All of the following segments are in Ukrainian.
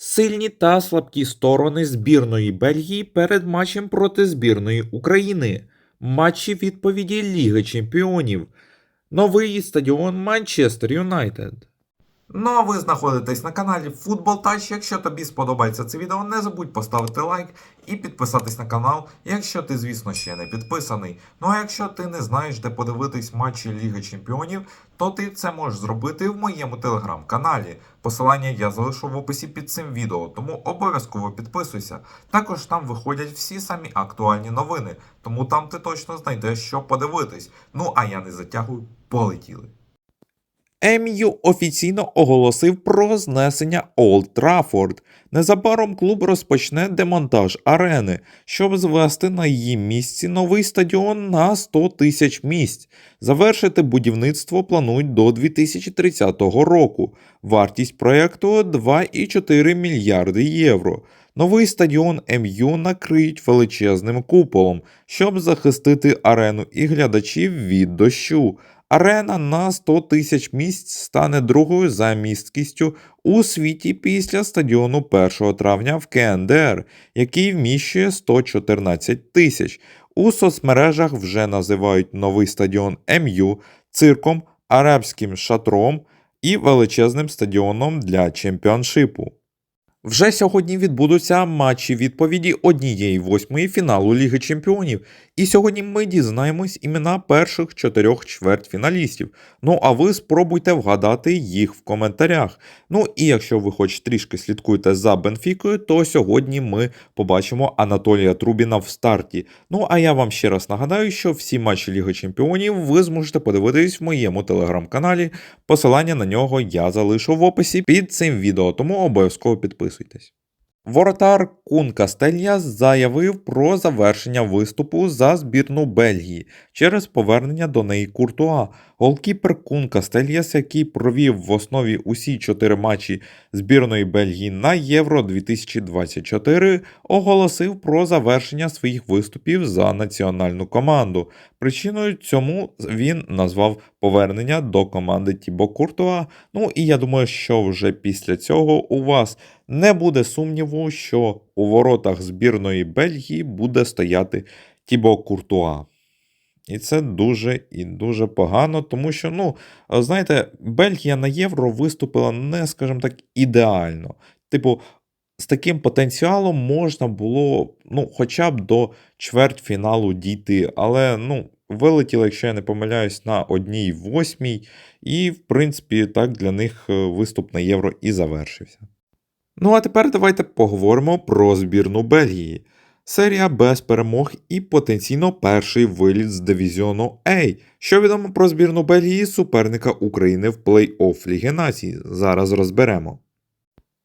Сильні та слабкі сторони збірної Бельгії перед матчем проти збірної України. Матчі відповіді Ліги Чемпіонів. Новий стадіон Манчестер Юнайтед. Ну а ви знаходитесь на каналі Футбол Тач. Якщо тобі сподобається це відео, не забудь поставити лайк і підписатись на канал, якщо ти, звісно, ще не підписаний. Ну а якщо ти не знаєш, де подивитись матчі Ліги Чемпіонів, то ти це можеш зробити в моєму телеграм-каналі. Посилання я залишу в описі під цим відео, тому обов'язково підписуйся. Також там виходять всі самі актуальні новини, тому там ти точно знайдеш що подивитись. Ну а я не затягую, полетіли. МЮ офіційно оголосив про знесення Олд Траффорд. Незабаром клуб розпочне демонтаж арени, щоб звести на її місці новий стадіон на 100 тисяч місць. Завершити будівництво планують до 2030 року. Вартість проєкту 2,4 мільярди євро. Новий стадіон МЮ накриють величезним куполом, щоб захистити арену і глядачів від дощу. Арена на 100 тисяч місць стане другою за місткістю у світі після стадіону 1 травня в КНДР, який вміщує 114 тисяч. У соцмережах вже називають новий стадіон МЮ цирком, арабським шатром і величезним стадіоном для чемпіоншипу. Вже сьогодні відбудуться матчі відповіді однієї восьмої фіналу Ліги Чемпіонів. І сьогодні ми дізнаємось імена перших чотирьох чвертьфіналістів. Ну а ви спробуйте вгадати їх в коментарях. Ну і якщо ви хоч трішки слідкуєте за Бенфікою, то сьогодні ми побачимо Анатолія Трубіна в старті. Ну а я вам ще раз нагадаю, що всі матчі Ліги Чемпіонів ви зможете подивитись в моєму телеграм-каналі. Посилання на нього я залишу в описі під цим відео, тому обов'язково підписуйтесь. Воротар Кун Кастельяс заявив про завершення виступу за збірну Бельгії через повернення до неї Куртуа. Голкіпер Кун Кастельяс, який провів в основі усі чотири матчі збірної Бельгії на Євро 2024, оголосив про завершення своїх виступів за національну команду. Причиною цьому він назвав повернення до команди Тібо Куртуа. Ну і я думаю, що вже після цього у вас не буде сумніву, що у воротах збірної Бельгії буде стояти Тібо Куртуа. І це дуже і дуже погано, тому що, ну, знаєте, Бельгія на євро виступила не, скажімо так, ідеально. Типу, з таким потенціалом можна було, ну, хоча б до чвертьфіналу дійти, але, ну, вилетіло, якщо я не помиляюсь, на одній восьмій, і, в принципі, так для них е, виступ на євро і завершився. Ну а тепер давайте поговоримо про збірну Бельгії. Серія без перемог і потенційно перший виліт з дивізіону А. Що відомо про збірну Бельгії суперника України в плей-офф Ліги Націй. Зараз розберемо.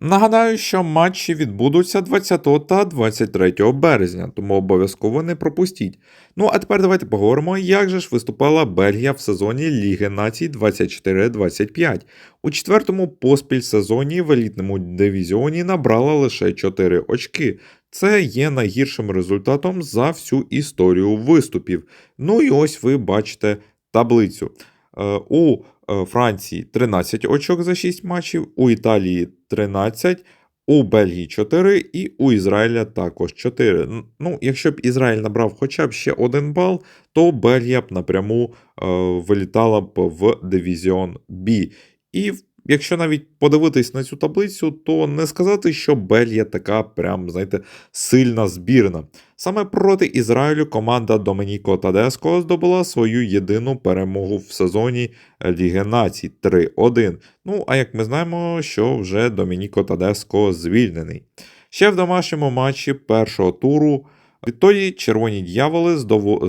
Нагадаю, що матчі відбудуться 20 та 23 березня, тому обов'язково не пропустіть. Ну а тепер давайте поговоримо, як же ж виступала Бельгія в сезоні Ліги Націй 24-25. У четвертому поспіль сезоні в елітному дивізіоні набрала лише 4 очки. Це є найгіршим результатом за всю історію виступів. Ну і ось ви бачите таблицю. Е, У е, Франції 13 очок за 6 матчів, у Італії 13, у Бельгії 4 і у Ізраїля також 4. Ну, якщо б Ізраїль набрав хоча б ще один бал, то Бельгія б напряму е, вилітала б в дивізіон Б. І в- якщо навіть подивитись на цю таблицю, то не сказати, що Бельгія така прям, знаєте, сильна збірна. Саме проти Ізраїлю команда Домініко Тадеско здобула свою єдину перемогу в сезоні Ліги Націй 3-1. Ну, а як ми знаємо, що вже Домініко Тадеско звільнений. Ще в домашньому матчі першого туру відтоді червоні дьяволи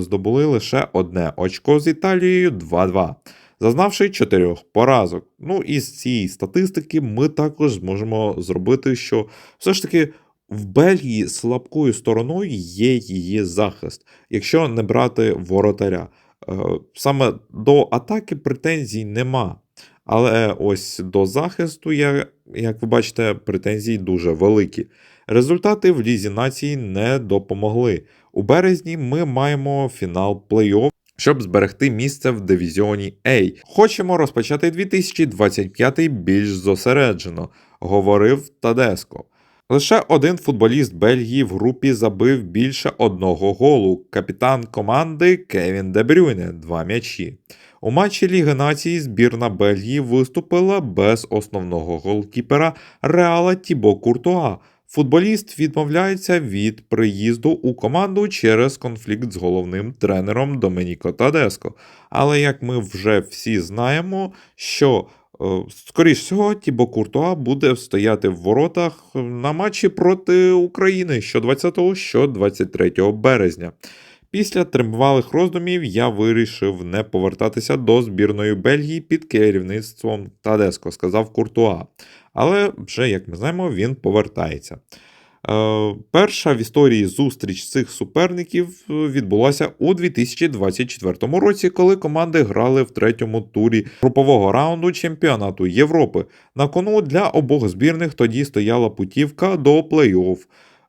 здобули лише одне очко з Італією 2-2, зазнавши чотирьох поразок. Ну і з цієї статистики ми також зможемо зробити, що все ж таки в Бельгії слабкою стороною є її захист, якщо не брати воротаря. Е, Саме до атаки претензій нема. Але ось до захисту, як ви бачите, претензії дуже великі. Результати в Лізі націй не допомогли. У березні ми маємо фінал плей-офф щоб зберегти місце в дивізіоні А. Хочемо розпочати 2025 більш зосереджено. говорив Тадеско. Лише один футболіст Бельгії в групі забив більше одного голу. Капітан команди Кевін Дебрюйне два м'ячі. У матчі Ліги Націй збірна Бельгії виступила без основного голкіпера Реала Тібо Куртуа. Футболіст відмовляється від приїзду у команду через конфлікт з головним тренером Доменіко Тадеско. Але як ми вже всі знаємо, що е, скоріш всього Тібо Куртуа буде стояти в воротах на матчі проти України що 20, що 23 березня. Після тривалих роздумів я вирішив не повертатися до збірної Бельгії під керівництвом Тадеско, сказав Куртуа. Але вже, як ми знаємо, він повертається. Е, перша в історії зустріч цих суперників е, відбулася у 2024 році, коли команди грали в третьому турі групового раунду чемпіонату Європи. На кону для обох збірних тоді стояла путівка до плей-офф.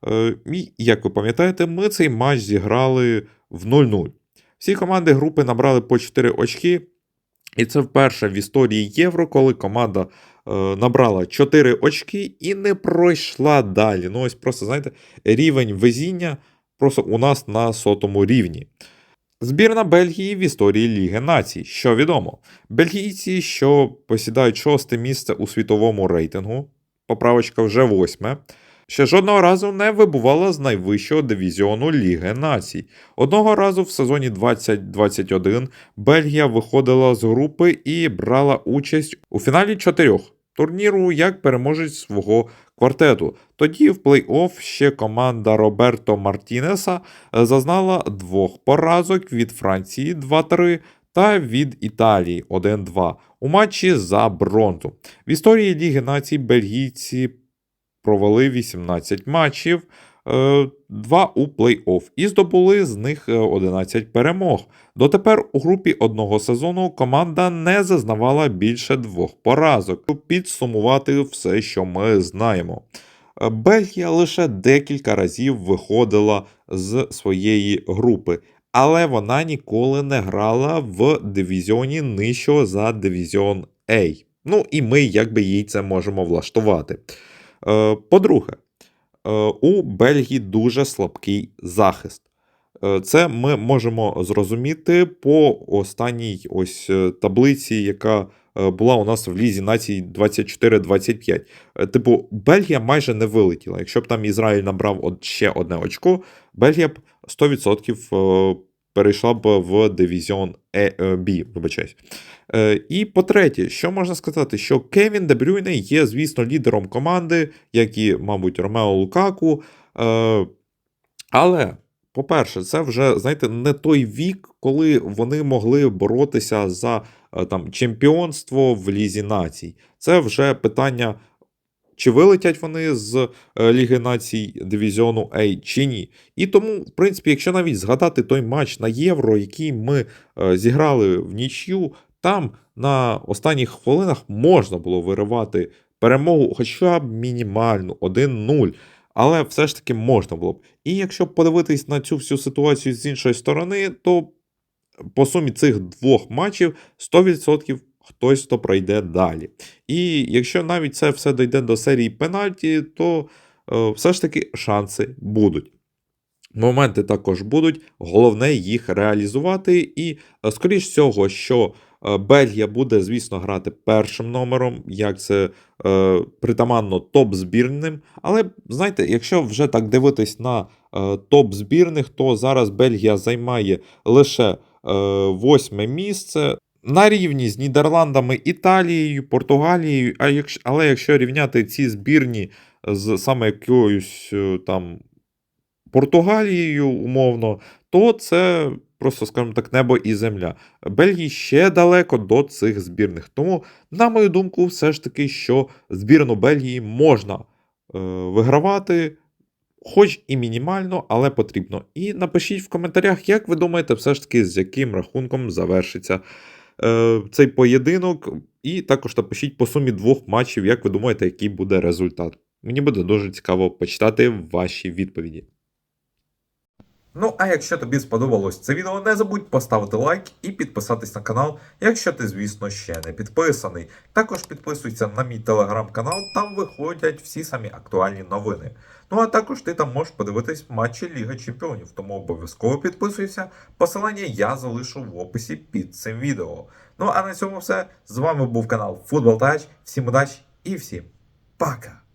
Е, як ви пам'ятаєте, ми цей матч зіграли в 0-0. Всі команди групи набрали по 4 очки. І це вперше в історії Євро, коли команда набрала 4 очки і не пройшла далі. Ну, ось просто, знаєте, рівень везіння просто у нас на сотому рівні. Збірна Бельгії в історії Ліги Націй. Що відомо? Бельгійці, що посідають шосте місце у світовому рейтингу, поправочка вже восьме, ще жодного разу не вибувала з найвищого дивізіону Ліги Націй. Одного разу в сезоні 2021 Бельгія виходила з групи і брала участь у фіналі чотирьох турніру як переможець свого квартету. Тоді в плей-офф ще команда Роберто Мартінеса е, зазнала двох поразок від Франції 2-3 та від Італії 1-2 у матчі за бронзу. В історії Ліги Націй бельгійці провели 18 матчів, 2 у плей-офф і здобули з них е, 11 перемог. Дотепер у групі одного сезону команда не зазнавала більше двох поразок. Щоб Підсумувати все, що ми знаємо. Е, Бельгія лише декілька разів виходила з своєї групи, але вона ніколи не грала в дивізіоні нижчого за дивізіон A. Ну і ми якби їй це можемо влаштувати. Е, По-друге, е, у Бельгії дуже слабкий захист. Е, Це ми можемо зрозуміти по останній ось е, таблиці, яка е, була у нас в Лізі націй 24-25. Е, Типу, Бельгія майже не вилетіла. Якщо б там Ізраїль набрав ще одне очко, Бельгія б 100% е, перейшла б в дивізіон Е- е, вибачаюсь. Е, І по-третє, що можна сказати, що Кевін Дебрюйне є, звісно, лідером команди, як і, мабуть, Ромео Лукаку. Е, Але, по-перше, це вже, знаєте, не той вік, коли вони могли боротися за там, чемпіонство в Лізі націй. Це вже питання. Чи вилетять вони з е, Ліги націй дивізіону А чи ні? І тому, в принципі, якщо навіть згадати той матч на Євро, який ми е, зіграли в нічю, там на останніх хвилинах можна було виривати перемогу, хоча б мінімальну 1-0. Але все ж таки можна було б. І якщо подивитись на цю всю ситуацію з іншої сторони, то по сумі цих двох матчів 100% хтось то пройде далі. І якщо навіть це все дійде до серії пенальті, то е, все ж таки шанси будуть. Моменти також будуть, головне їх реалізувати. І, е, скоріш всього, що е, Бельгія буде, звісно, грати першим номером, як це е, притаманно топ-збірним. Але знаєте, якщо вже так дивитись на е, топ-збірних, то зараз Бельгія займає лише восьме місце. На рівні з Нідерландами, Італією, Португалією, а якщо, але якщо рівняти ці збірні з саме якоюсь е, там Португалією, умовно, то це просто, скажімо так, небо і земля. Бельгії ще далеко до цих збірних. Тому, на мою думку, все ж таки, що збірну Бельгії можна е, вигравати, хоч і мінімально, але потрібно. І напишіть в коментарях, як ви думаєте, все ж таки, з яким рахунком завершиться цей поєдинок. І також напишіть по сумі двох матчів, як ви думаєте, який буде результат. Мені буде дуже цікаво почитати ваші відповіді. Ну а якщо тобі сподобалось це відео, не забудь поставити лайк і підписатись на канал, якщо ти, звісно, ще не підписаний. Також підписуйся на мій телеграм-канал, там виходять всі самі актуальні новини. Ну а також ти там можеш подивитись матчі Ліги Чемпіонів, тому обов'язково підписуйся. Посилання я залишу в описі під цим відео. Ну а на цьому все. З вами був канал Футбол Тач. Всім удачі і всім пока!